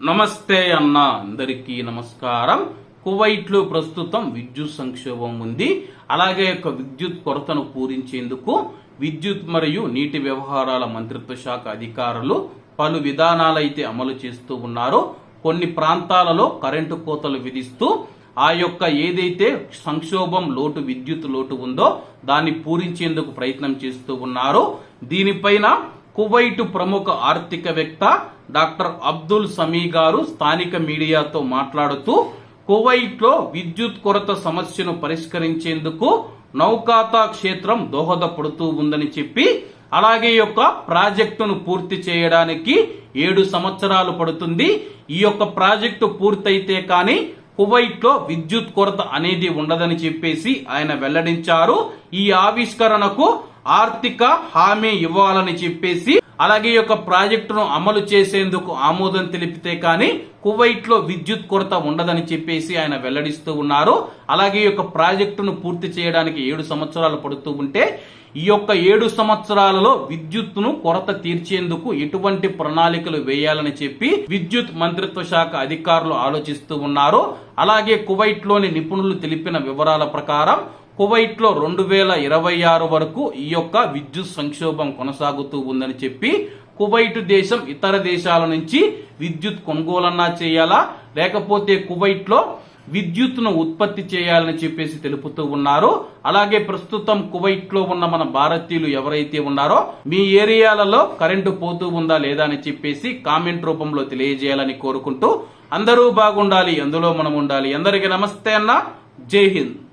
నమస్తే అన్న అందరికీ నమస్కారం. కువైట్లో ప్రస్తుతం విద్యుత్ సంక్షోభం ఉంది. అలాగే ఒక విద్యుత్ కొరతను పూరించేందుకు విద్యుత్ మరియు నీటి వ్యవహారాల మంత్రిత్వ శాఖ అధికారులు పలు విధానాలైతే అమలు చేస్తూ ఉన్నారు. కొన్ని ప్రాంతాలలో కరెంటు కోతలు విధిస్తూ ఆ యొక్క ఏదైతే సంక్షోభం లోటు విద్యుత్ లోటు ఉందో దాన్ని పూరించేందుకు ప్రయత్నం చేస్తూ ఉన్నారు. దీనిపైన కువైట్ ప్రముఖ ఆర్థికవేత్త డాక్టర్ అబ్దుల్ సమీ గారు స్థానిక మీడియాతో మాట్లాడుతూ కువైట్లో విద్యుత్ కొరత సమస్యను పరిష్కరించేందుకు నౌకాతా క్షేత్రం దోహదపడుతూ ఉందని చెప్పి అలాగే యొక్క ప్రాజెక్టును పూర్తి చేయడానికి ఏడు సంవత్సరాలు పడుతుంది. ఈ యొక్క ప్రాజెక్టు పూర్తయితే కానీ కువైట్లో విద్యుత్ కొరత అనేది ఉండదని చెప్పేసి ఆయన వెల్లడించారు. ఈ ఆవిష్కరణకు ఆర్థిక హామీ ఇవ్వాలని చెప్పేసి అలాగే యొక్క ప్రాజెక్టును అమలు చేసేందుకు ఆమోదం తెలిపితే కానీ కువైట్లో విద్యుత్ కొరత ఉండదని చెప్పేసి ఆయన వెల్లడిస్తూ ఉన్నారు. అలాగే యొక్క ప్రాజెక్టును పూర్తి చేయడానికి ఏడు సంవత్సరాలు పడుతూ ఉంటే ఈ యొక్క ఏడు సంవత్సరాలలో విద్యుత్తును కొరత తీర్చేందుకు ఎటువంటి ప్రణాళికలు వేయాలని చెప్పి విద్యుత్ మంత్రిత్వ శాఖ అధికారులు ఆలోచిస్తూ ఉన్నారు. అలాగే కువైట్లోని నిపుణులు తెలిపిన వివరాల ప్రకారం కువైట్లో రెండు వేల ఇరవై ఆరు వరకు ఈ యొక్క విద్యుత్ సంక్షోభం కొనసాగుతూ ఉందని చెప్పి కువైట్ దేశం ఇతర దేశాల నుంచి విద్యుత్ కొనుగోలన్నా చేయాలా? లేకపోతే కువైట్లో విద్యుత్ను ఉత్పత్తి చేయాలని చెప్పేసి తెలుపుతూ ఉన్నారు. అలాగే ప్రస్తుతం కువైట్లో ఉన్న మన భారతీయులు ఎవరైతే ఉన్నారో మీ ఏరియాలలో కరెంటు పోతూ ఉందా లేదా అని చెప్పేసి కామెంట్ రూపంలో తెలియజేయాలని కోరుకుంటూ అందరూ బాగుండాలి అందులో మనం ఉండాలి. అందరికీ నమస్తే అన్న. జై హింద్.